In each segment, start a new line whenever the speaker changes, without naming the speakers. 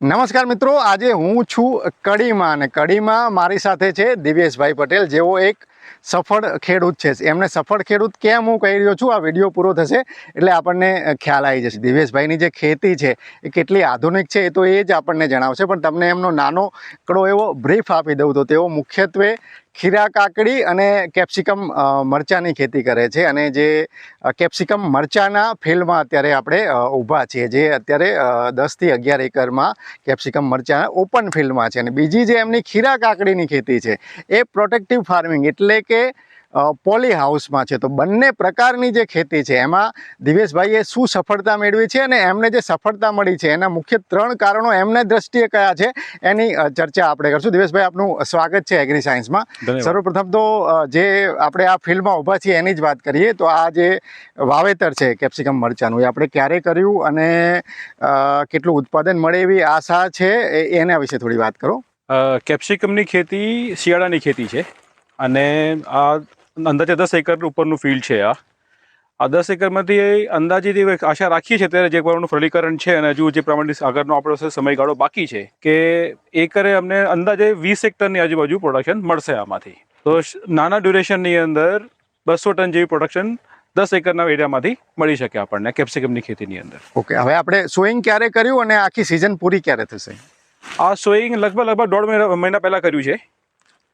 નમસ્કાર મિત્રો, આજે હું છું કડીમાં અને કડીમાં મારી સાથે છે દિવ્યેશભાઈ પટેલ, જેઓ એક સફળ ખેડૂત છે. એમને સફળ ખેડૂત કેમ હું કહી રહ્યો છું? આ વીડિયો પૂરો થશે એટલે આપણને ખ્યાલ આવી જશે. દિવ્યેશભાઈની જે ખેતી છે, એ કેટલી આધુનિક છે એ તો એ જ આપણને જણાવશે. પણ તમને એમનો નાનો કડો એવો બ્રીફ આપી દઉં તો તેઓ મુખ્યત્વે ખીરા કાકડી અને કેપ્સિકમ મરચાંની ખેતી કરે છે અને જે કેપ્સિકમ મરચાંના ફિલ્ડમાં અત્યારે આપણે ઊભા છીએ. જે અત્યારે દસથી અગિયાર એકરમાં કેપ્સિકમ મરચાં ઓપન ફિલ્ડમાં છે. અને બીજી જે એમની ખીરા કાકડીની ખેતી છે, એ પ્રોટેક્ટિવ ફાર્મિંગ એટલે કે પોલી હાઉસમાં છે. તો બંને પ્રકારની જે ખેતી છે એમાં દિવેશભાઈએ શું સફળતા મેળવી છે અને એમને જે સફળતા મળી છે એના મુખ્ય ત્રણ કારણો એમને દ્રષ્ટિએ કયા છે એની ચર્ચા આપણે કરશું. દિવેશભાઈ આપનું સ્વાગત છે એગ્રી સાયન્સમાં સર્વપ્રથમ તો જે આપણે આ ફિલ્ડમાં ઊભા છીએ એની જ વાત કરીએ તો આ જે વાવેતર છે કેપ્સિકમ મરચાંનું એ આપણે ક્યારે કર્યું અને કેટલું ઉત્પાદન મળે એવી આશા છે એના વિશે થોડી વાત કરો.
કેપ્સિકમની ખેતી શિયાળાની ખેતી છે. અને આ અંદાજે દસ એકર ઉપરનું ફિલ્ડ છે આ. આ દસ એકરમાંથી એવી એક આશા રાખીએ છીએ ત્યારે જે પ્રમાણનું ફળીકરણ છે અને હજુ જે પ્રમાણે આગળનો આપણો સમયગાળો બાકી છે કે એકરે અમને અંદાજે વીસ હેક્ટરની આજુબાજુ પ્રોડક્શન મળશે આમાંથી. તો નાના ડ્યુરેશનની અંદર બસો ટન જેવી પ્રોડક્શન દસ એકરના એરિયામાંથી મળી શકે આપણને કેપ્સિકમની ખેતીની અંદર.
ઓકે હવે આપણે સોઈંગ ક્યારે કર્યું અને આખી સિઝન પૂરી ક્યારે થશે?
આ સોઈંગ લગભગ લગભગ દોઢ મહિના મહિના પહેલાં કર્યું છે.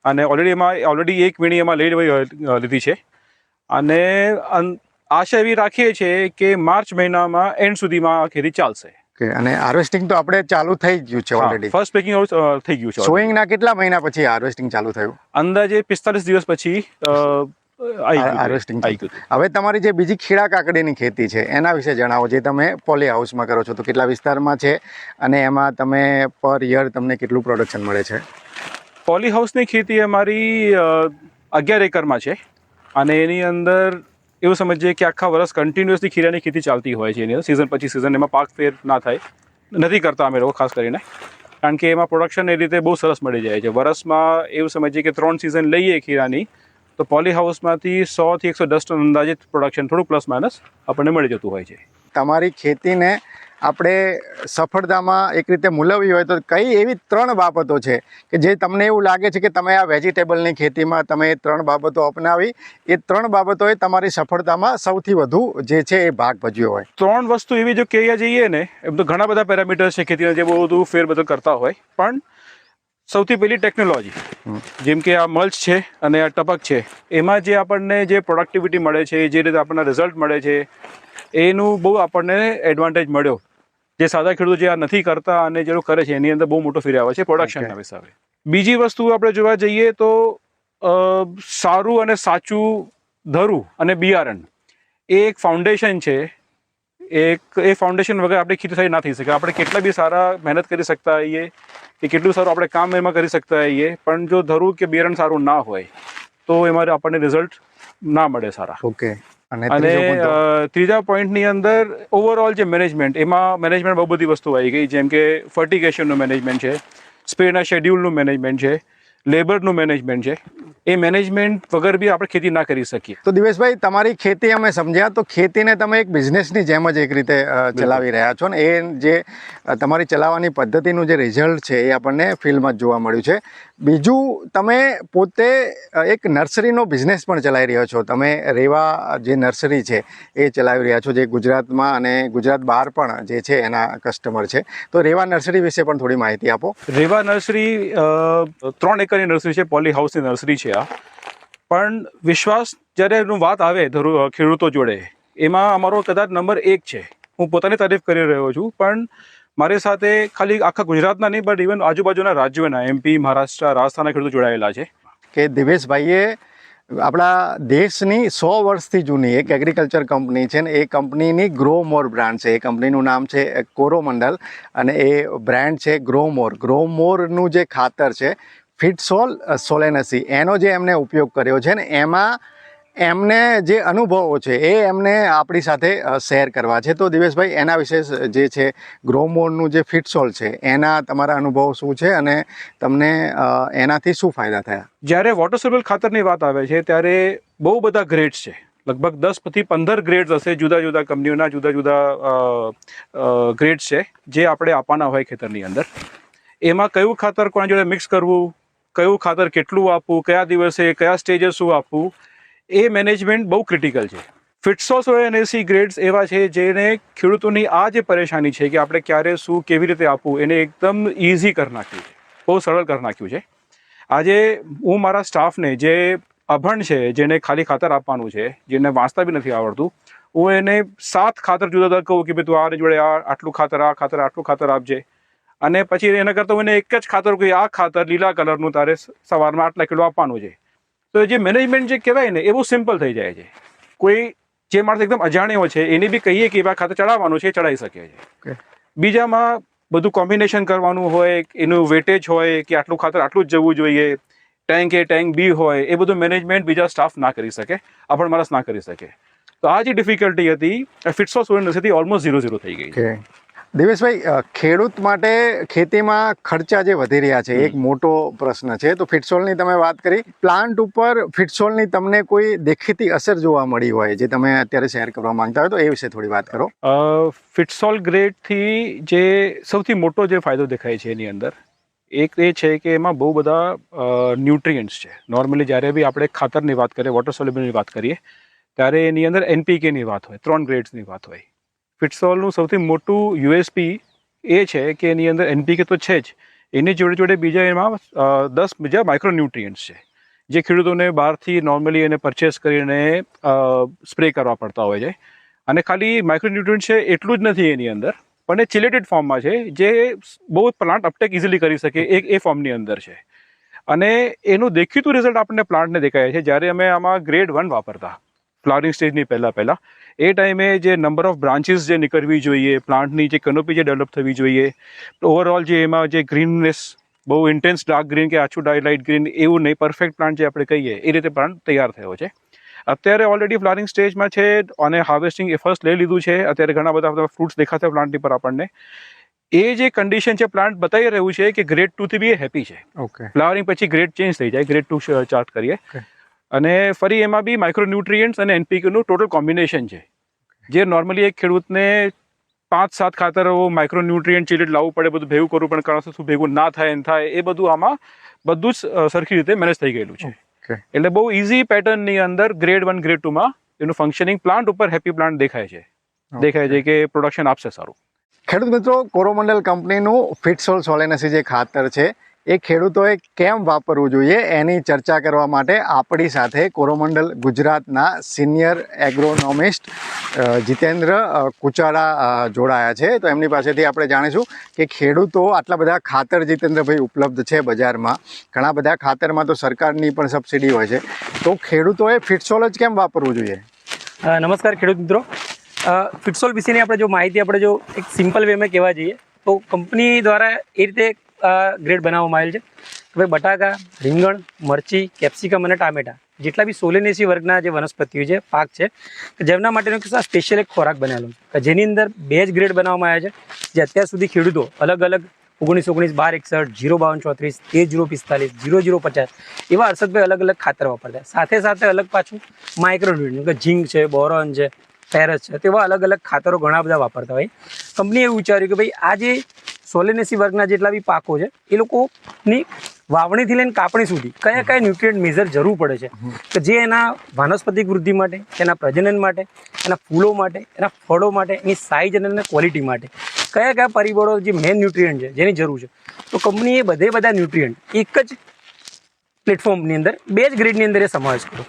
અને ઓલરેડી એમાં ઓલરેડી એક વીણી એમાં લઈ લીધી છે. અને આશા એવી રાખીએ છીએ કે માર્ચ મહિનામાં એન્ડ સુધીમાં આ ખેતી ચાલશે.
અને હાર્વેસ્ટિંગ તો આપણે ચાલુ થઈ ગયું છે ઓલરેડી
ફર્સ્ટ પેકિંગ થઈ ગયું છે.
સોઈંગના કેટલા મહિના પછી હાર્વેસ્ટિંગ ચાલુ થયું?
અંદાજે પિસ્તાલીસ દિવસ પછી
હાર્વેસ્ટિંગ હવે તમારી જે બીજી ખીડા કાકડીની ખેતી છે એના વિશે જણાવો જે તમે પોલી હાઉસમાં કરો છો તો કેટલા વિસ્તારમાં છે અને એમાં તમે પર યર તમને કેટલું પ્રોડક્શન મળે છે?
પોલી હાઉસની ખેતી અમારી અગિયાર એકરમાં છે. અને એની અંદર એવું સમજીએ કે આખા વર્ષ કન્ટિન્યુઅસલી ખીરાની ખેતી ચાલતી હોય છે એની અંદર. સિઝન પછી સિઝન એમાં પાક ફેર ના થાય. નથી કરતા અમે લોકો ખાસ કરીને. કારણ કે એમાં પ્રોડક્શન એ રીતે બહુ સરસ મળી જાય છે. વર્ષમાં એવું સમજીએ કે ત્રણ સિઝન લઈએ ખીરાની, તો પોલી હાઉસમાંથી સોથી એકસો દસ ટન અંદાજિત પ્રોડક્શન થોડું પ્લસ માઇનસ આપણને મળી જતું હોય છે.
તમારી ખેતીને આપણે સફળતામાં એક રીતે મૂલવવી હોય તો કઈ એવી ત્રણ બાબતો છે કે જે તમને એવું લાગે છે કે તમે આ વેજીટેબલની ખેતીમાં તમે એ ત્રણ બાબતો અપનાવી એ ત્રણ બાબતોએ તમારી સફળતામાં સૌથી વધુ જે છે એ ભાગ ભજ્યો હોય.
ત્રણ વસ્તુ એવી જો કહેવા જઈએ ને એમ તો ઘણા બધા પેરામીટર્સ છે ખેતીના જે બહુ બધું ફેરબદલ કરતા હોય પણ સૌથી પહેલી ટેકનોલોજી જેમ કે આ મલ્ચ છે અને આ ટપક છે એમાં જે આપણને જે પ્રોડક્ટિવિટી મળે છે જે રીતે આપણને રિઝલ્ટ મળે છે એનું બહુ આપણને એડવાન્ટેજ મળ્યો. જે સાદા ખેડૂતો જે આ નથી કરતા અને જે કરે છે એની અંદર બહુ મોટો ફેર આવે છે પ્રોડક્શનના હિસાબે. બીજી વસ્તુ આપણે જોવા જઈએ તો સારું અને સાચું ધરું અને બિયારણ એ એક ફાઉન્ડેશન છે. એક એ ફાઉન્ડેશન વગર આપણે ખેતી થઈ ના થઈ શકે. આપણે કેટલા બી સારા મહેનત કરી શકતા હોઈએ કે કેટલું સારું આપણે કામ એમાં કરી શકતા હોઈએ પણ જો ધરું કે બિયારણ સારું ના હોય તો એમાં આપણને રિઝલ્ટ ના મળે સારા.
ઓકે અને ત્રીજા
પોઈન્ટની અંદર ઓવરઓલ જે મેનેજમેન્ટ એમાં મેનેજમેન્ટ બહુ બધી વસ્તુ આવી ગઈ જેમ કે ફર્ટિગેશનનું મેનેજમેન્ટ છે સ્પ્રેના શેડ્યુલનું મેનેજમેન્ટ છે લેબરનું મેનેજમેન્ટ છે. એ મેનેજમેન્ટ વગર બી આપણે ખેતી ના કરી શકીએ.
તો દિવેશભાઈ તમારી ખેતી અમે સમજ્યા તો ખેતીને તમે એક બિઝનેસની જેમ જ એક રીતે ચલાવી રહ્યા છો ને એ જે તમારી ચલાવવાની પદ્ધતિનું જે રિઝલ્ટ છે એ આપણને ફિલ્ડમાં જ જોવા મળ્યું છે. બીજું, તમે પોતે એક નર્સરીનો બિઝનેસ પણ ચલાવી રહ્યા છો. તમે રેવા જે નર્સરી છે, એ ચલાવી રહ્યા છો, જે ગુજરાતમાં અને ગુજરાત બહાર પણ, જે છે, એના કસ્ટમર છે. તો રેવા નર્સરી વિશે પણ થોડી માહિતી આપો.
રેવા નર્સરી ત્રણ એકરની નર્સરી છે, પોલી હાઉસની નર્સરી છે આ. પણ વિશ્વાસ, જ્યારે એનું વાત આવે ખેડૂતો જોડે, એમાં અમારો કદાચ નંબર એક છે. હું પોતાની તારીફ કરી રહ્યો છું, પણ મારી સાથે ખાલી આખા ગુજરાતના નહીં બટ ઇવન આજુબાજુના રાજ્યોના એમપી મહારાષ્ટ્ર રાજસ્થાનના ખેડૂતો જોડાયેલા છે.
કે દિવેશભાઈએ આપણા દેશની સો વર્ષથી જૂની એક એગ્રીકલ્ચર કંપની છે ને, એ કંપનીની ગ્રો મોર બ્રાન્ડ છે. એ કંપનીનું નામ છે કોરોમંડલ અને એ બ્રાન્ડ છે ગ્રો મોર ગ્રો મોરનું જે ખાતર છે ફિટસોલ સોલેનસી એનો જે એમને ઉપયોગ કર્યો છે ને, એમાં એમને જે અનુભવો છે, એ એમને આપણી સાથે શેર કરવા છે. તો દિવેશભાઈ, એના વિશે જે છે, ગ્રોમોનનું જે ફિટસોલ છે, એના તમારા અનુભવો શું છે અને તમને એનાથી શું ફાયદા થયા?
જ્યારે વોટર સોલ્યુબલ ખાતરની વાત આવે છે, ત્યારે બહુ બધા ગ્રેડ્સ છે. લગભગ દસથી પંદર ગ્રેડ્સ હશે જુદા જુદા કંપનીઓના, જુદા જુદા ગ્રેડ્સ છે, જે આપણે આપવાના હોય ખેતરની અંદર. એમાં કયું ખાતર કોના જોડે મિક્સ કરવું, કયું ખાતર કેટલું આપવું, કયા દિવસે, કયા સ્ટેજે શું આપવું એ મેનેજમેન્ટ બહુ ક્રિટિકલ છે. ફિટસોસ એનએસી ગ્રેડ્સ એવા છે જેને ખેડૂતોની આ જે પરેશાની છે કે આપણે ક્યારે શું કેવી રીતે આપવું, એને એકદમ ઇઝી કરી નાખ્યું છે. બહુ સરળ કરી નાખ્યું છે. આજે હું મારા સ્ટાફને જે અભણ છે, જેને ખાલી ખાતર આપવાનું છે, જેને વાંચતા બી નથી આવડતું, હું એને સાત ખાતર જુદા જુદા કહું કે ભાઈ તું આને જોડે આ આટલું ખાતર, આ ખાતર, આટલું ખાતર આપજે. અને પછી એના કરતાં હું એને એક જ ખાતર કહી આ ખાતર લીલા કલરનું તારે સવારમાં આટલા કિલો આપવાનું છે. તો જે મેનેજમેન્ટ જે કહેવાય ને એ બહુ સિમ્પલ થઈ જાય છે. કોઈ જે માણસ એકદમ અજાણ્યો છે એને બી કહીએ કે એવા ખાતર ચડાવવાનું છે ચડાવી શકે છે. બીજામાં બધું કોમ્બિનેશન કરવાનું હોય એનું વેટેજ હોય કે આટલું ખાતર આટલું જ જવું જોઈએ ટેન્ક એ ટેન્ક બી હોય એ બધું મેનેજમેન્ટ બીજા સ્ટાફ ના કરી શકે આપણ માણસ ના કરી શકે. તો આ જે ડિફિકલ્ટી હતી ફિટસો સ્ટુડન્ટ નસીથી ઓલમોસ્ટ ઝીરો ઝીરો થઈ ગઈ છે.
દિવેશભાઈ ખેડૂત માટે ખેતીમાં ખર્ચા જે વધી રહ્યા છે એક મોટો પ્રશ્ન છે. તો ફિટસોલની તમે વાત કરી. પ્લાન્ટ ઉપર ફિટસોલની તમને કોઈ દેખીતી અસર જોવા મળી હોય જે તમે અત્યારે શેર કરવા માંગતા હોય તો એ વિશે થોડી વાત કરો.
ફિટસોલ ગ્રેડથી જે સૌથી મોટો જે ફાયદો દેખાય છે એની અંદર એક એ છે કે એમાં બહુ બધા ન્યુટ્રિયન્ટ્સ છે. નોર્મલી જ્યારે બી આપણે ખાતરની વાત કરીએ વોટર સોલ્યુબલની વાત કરીએ ત્યારે એની અંદર એનપીકેની વાત હોય ત્રણ ગ્રેડ્સની વાત હોય. ફિટસોલનું સૌથી મોટું યુએસપી એ છે કે એની અંદર એનપીકે તો છે જ. એની જોડે જોડે બીજા એમાં દસ બીજા માઇક્રોન્યુટ્રિયન્ટ્સ છે. જે ખેડૂતોને બહારથી નોર્મલી એને પરચેસ કરીને સ્પ્રે કરવા પડતા હોય છે. અને ખાલી માઇક્રોન્યુટ્રિયન્ટ છે એટલું જ નથી એની અંદર, પણ એ ચિલેટેડ ફોર્મમાં છે, જે બહુ પ્લાન્ટ અપટેક ઇઝીલી કરી શકે એ એ ફોર્મની અંદર છે. અને એનું દેખીતું રિઝલ્ટ આપણને પ્લાન્ટને દેખાય છે, જ્યારે અમે આમાં ગ્રેડ વન વાપરતા. ફ્લાવરિંગ સ્ટેજની પહેલાં પહેલાં. એ ટાઈમે જે નંબર ઓફ બ્રાન્ચીસ જે નીકળવી જોઈએ પ્લાન્ટની જે કનોપી જે ડેવલપ થવી જોઈએ ઓવરઓલ જે એમાં જે ગ્રીનનેસ બહુ ઇન્ટેન્સ ડાર્ક ગ્રીન કે આછું લાઇટ ગ્રીન એવું નહીં પરફેક્ટ પ્લાન્ટ જે આપણે કહીએ એ રીતે પ્લાન્ટ તૈયાર થયો છે. અત્યારે ઓલરેડી ફ્લારિંગ સ્ટેજમાં છે અને હાર્વેસ્ટિંગ એ ફર્સ્ટ લઈ લીધું છે. અત્યારે ઘણા બધા ફ્રૂટ્સ દેખાતા પ્લાન્ટની પર આપણને. એ જે કન્ડિશન છે પ્લાન્ટ બતાવી રહ્યું છે કે ગ્રેડ ટુથી બી એ હેપી છે.
ઓકે
ફ્લાવરિંગ પછી ગ્રેડ ચેન્જ થઈ જાય ગ્રેડ ટુ ચાર્ટ કરીએ. અને ફરી એમાં બી માઇક્રોન્યુટ્રિયન્ટ્સ અને એનપીકેનું ટોટલ કોમ્બિનેશન છે. જે નોર્મલી એક ખેડૂતને પાંચ સાત ખાતરો માઇક્રોન્યુટ્રિયન્ટ ચીલેટ લાવવું પડે બધું ભેગું કરવું પણ કારણ શું ભેગું ના થાય ને થાય એ બધું આમાં બધું જ સરખી રીતે મેનેજ થઈ ગયેલું છે. એટલે બહુ ઇઝી પેટર્નની અંદર ગ્રેડ વન ગ્રેડ ટુમાં એનું ફંક્શનિંગ પ્લાન્ટ ઉપર હેપી પ્લાન્ટ દેખાય છે. દેખાય છે કે પ્રોડક્શન આપશે સારું.
ખેડૂત મિત્રો કોરોમંડલ કંપનીનું ફિટસોલ સોલેનસી જે ખાતર છે એ ખેડૂતોએ કેમ વાપરવું જોઈએ એની ચર્ચા કરવા માટે આપણી સાથે કોરોમંડલ ગુજરાતના સિનિયર એગ્રોનોમિસ્ટ જીતેન્દ્ર કુચાડા જોડાયા છે. તો એમની પાસેથી આપણે જાણીશું કે ખેડૂતો આટલા બધા ખાતર જીતેન્દ્રભાઈ ઉપલબ્ધ છે બજારમાં. ઘણા બધા ખાતરમાં તો સરકારની પણ સબસિડી હોય છે. તો ખેડૂતોએ ફિટસોલ જ કેમ વાપરવું જોઈએ?
નમસ્કાર ખેડૂત મિત્રો. ફિટસોલ વિશેની આપણે જો માહિતી આપણે જો એક સિમ્પલ વેમાં કહેવા જઈએ, તો કંપની દ્વારા એ રીતે ગ્રેડ બનાવવામાં આવેલ છે. હવે બટાકા, રીંગણ, મરચી કેપ્સિકમ અને ટામેટા જેટલા બી સોલેનેસી વર્ગના જે વનસ્પતિઓ છે, પાક છે જેમના માટેનો એક સ્પેશિયલ એક ખોરાક બનાવેલો કે જેની અંદર બે જ ગ્રેડ બનાવવામાં આવ્યા છે. જે અત્યાર સુધી ખેડૂતો અલગ અલગ ઓગણીસ ઓગણીસ બાર એકસઠ જીરો બાવન ચોત્રીસ તેર જીરો પિસ્તાલીસ જીરો જીરો પચાસ એવા હર્ષદભાઈ અલગ અલગ ખાતર વાપરતા સાથે સાથે અલગ પાછું માઇક્રોન્યુટ્રિયન્ટ કે ઝીંક છે, બોરોન છે, ફેરસ છે તેવા અલગ અલગ ખાતરો ઘણા બધા વાપરતા હોય. કંપનીએ એવું વિચાર્યું કે ભાઈ આ જે સોલેનેસી વર્ગના જેટલા બી પાકો છે એ લોકોની વાવણીથી લઈને કાપણી સુધી કયા કયા ન્યુટ્રિયન્ટ મેજર જરૂર પડે છે. કે જે એના વાનસ્પતિક વૃદ્ધિ માટે એના પ્રજનન માટે એના ફૂલો માટે એના ફળો માટે એની સાઇઝ અને એના ક્વોલિટી માટે કયા કયા પરિબળો જે મેન ન્યુટ્રિયન્ટ છે જેની જરૂર છે. તો કંપનીએ બધે બધા ન્યુટ્રિયન્ટ એક જ પ્લેટફોર્મની અંદર બે જ ગ્રેડની અંદર એ સમાવેશ કર્યો.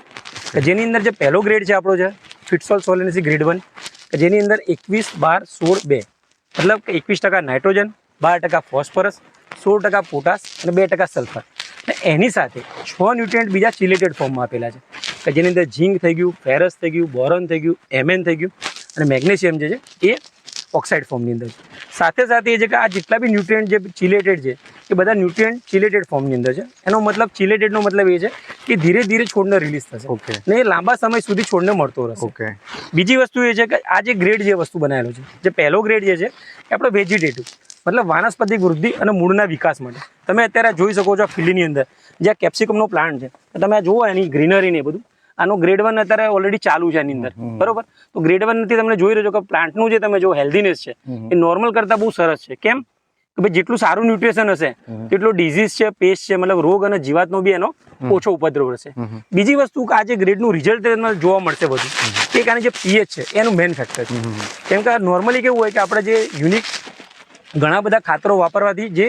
કે જેની અંદર જે પહેલો ગ્રેડ છે આપણો છે ફિટસોલ સોલેનસી ગ્રેડ વન કે જેની અંદર એકવીસ બાર સોળ બે મતલબ કે એકવીસ ટકા નાઇટ્રોજન બાર ટકા ફોસ્ફરસ સોળ ટકા પોટાશ અને બે ટકા સલ્ફર. અને એની સાથે છ ન્યુટ્રિયન્ટ બીજા ચિલેટેડ ફોર્મમાં આપેલા છે. કે જેની અંદર ઝીંક થઈ ગયું ફેરસ થઈ ગયું બોરોન થઈ ગયું એમએન થઈ ગયું અને મેગ્નેશિયમ જે છે એ ઓક્સાઇડ ફોર્મની અંદર છે. સાથે સાથે એ છે કે આ જેટલા બી ન્યુટ્રિયન્ટ જે ચિલેટેડ છે એ બધા ન્યુટ્રિયન્ટ ચિલેટેડ ફોર્મની અંદર છે. એનો મતલબ ચિલેટેડનો મતલબ એ છે કે ધીરે ધીરે છોડને રિલીઝ થશે.
ઓકે.
ને એ લાંબા સમય સુધી છોડને મળતો રહેશે.
ઓકે.
બીજી વસ્તુ એ છે કે આ જે ગ્રેડ જે વસ્તુ બનાવેલો છે જે પહેલો ગ્રેડ જે છે એ આપણો વેજીટેટિવ મતલબ વાનસ્પતિક વૃદ્ધિ અને મૂળના વિકાસ માટે. તમે અત્યારે જોઈ શકો છો આ ફિલ્ડની અંદર. જે આ કેપ્સિકમનો પ્લાન્ટ છે. તમે જુઓ એની ગ્રીનરી ને બધું. આનો ગ્રેડ વન અત્યારે ઓલરેડી ચાલુ છે એની અંદર. બરોબર? તો ગ્રેડ વન નથી તમે જોઈ રહ્યો છો કે પ્લાન્ટનું જે તમે જો હેલ્ધીનેસ છે એ નોર્મલ કરતાં બહુ સરસ છે. કેમ? કે ભાઈ જેટલું સારું ન્યુટ્રિશન હશે તેટલું ડિઝીઝ છે પેસ્ટ છે મતલબ રોગ અને જીવાતનો બી એનો ઓછો ઉપદ્રવ રહેશે બીજી વસ્તુ કે આ જે ગ્રેડનું રિઝલ્ટ જોવા મળશે બધું. એક કારણે જે પીએચ છે એનું મેઇન ફેક્ટર છે. કેમ કે નોર્મલી કેવું હોય કે આપણે જે યુનિક ઘણા બધા ખાતરો વાપરવાથી જે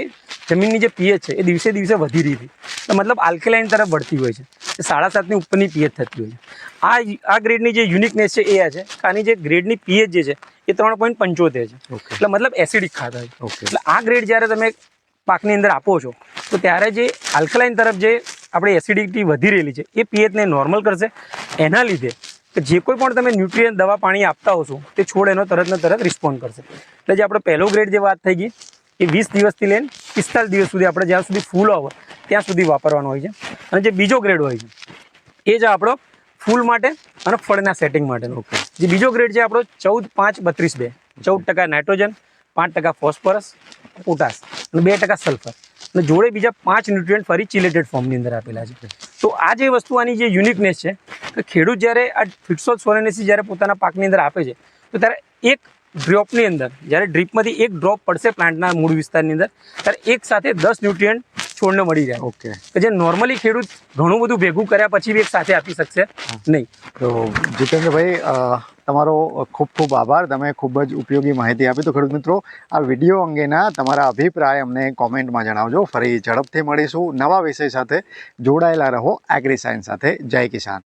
જમીનની જે પીએચ છે એ દિવસે દિવસે વધી રહી હતી મતલબ આલ્કેલાઇન તરફ વળતી હોય છે. એ સાડા સાતની ઉપરની પીએચ થતી હોય છે. આ આ ગ્રેડની જે યુનિકનેસ છે એ આ છે. આની જે ગ્રેડની પીએચ જે છે એ ત્રણ પોઈન્ટ પંચોતેર છે.
ઓકે.
એટલે મતલબ એસિડિક ખાતર છે.
ઓકે.
એટલે આ ગ્રેડ જ્યારે તમે પાકની અંદર આપો છો તો ત્યારે જે આલ્કલાઇન તરફ જે આપણી એસિડિટી વધી રહેલી છે એ પીએચને નોર્મલ કરશે. એના લીધે કે જે કોઈ પણ તમે ન્યુટ્રિયન દવા પાણી આપતા હોશો તે છોડ એનો તરત ને તરત રિસ્પોન્ડ કરશે. એટલે જે આપણો પહેલો ગ્રેડ જે વાત થઈ ગઈ એ વીસ દિવસથી લઈને પિસ્તાલીસ દિવસ સુધી આપણે જ્યાં સુધી ફૂલ આવે ત્યાં સુધી વાપરવાનો હોય છે. અને જે બીજો ગ્રેડ હોય છે એ જ આપણો ફૂલ માટે અને ફળના સેટિંગ માટેનો
ઓકે
જે બીજો ગ્રેડ છે આપણો ચૌદ પાંચ બત્રીસ બે. ચૌદ ટકા નાઇટ્રોજન પાંચ ટકા ફોસ્ફરસ પોટાશ અને બે ટકા સલ્ફર અને જોડે બીજા પાંચ ન્યુટ્રિયન્ટ ફરી ચિલેટેડ ફોર્મની અંદર આપેલા છે. તો આ જે વસ્તુ આની જે યુનિકનેસ છે, કે ખેડૂત જ્યારે આ ફિક્સોલ સોરેનેસી જ્યારે પોતાના પાકની અંદર આપે છે, તો ત્યારે એક ડ્રોપની અંદર, જ્યારે ડ્રીપમાંથી એક ડ્રોપ પડશે પ્લાન્ટના મૂળ વિસ્તારની અંદર, ત્યારે એક સાથે દસ ન્યુટ્રિયન્ટ છોડને મળી જાય.
ઓકે.
કે જે નોર્મલી ખેડૂત ઘણું બધું ભેગું કર્યા પછી બી એક સાથે આપી શકશે. નહીં.
તો જીતેન્દ્રભાઈ તમારો ખૂબ ખૂબ આભાર. તમે ખૂબ જ ઉપયોગી માહિતી આપી. તો ખેડૂત મિત્રો આ વીડિયો અંગેના તમારા અભિપ્રાય અમને કોમેન્ટમાં જણાવજો. ફરી ઝડપથી મળીશું. નવા વિષય સાથે જોડાયેલા રહો. એગ્રી સાયન્સ સાથે. જય કિસાન.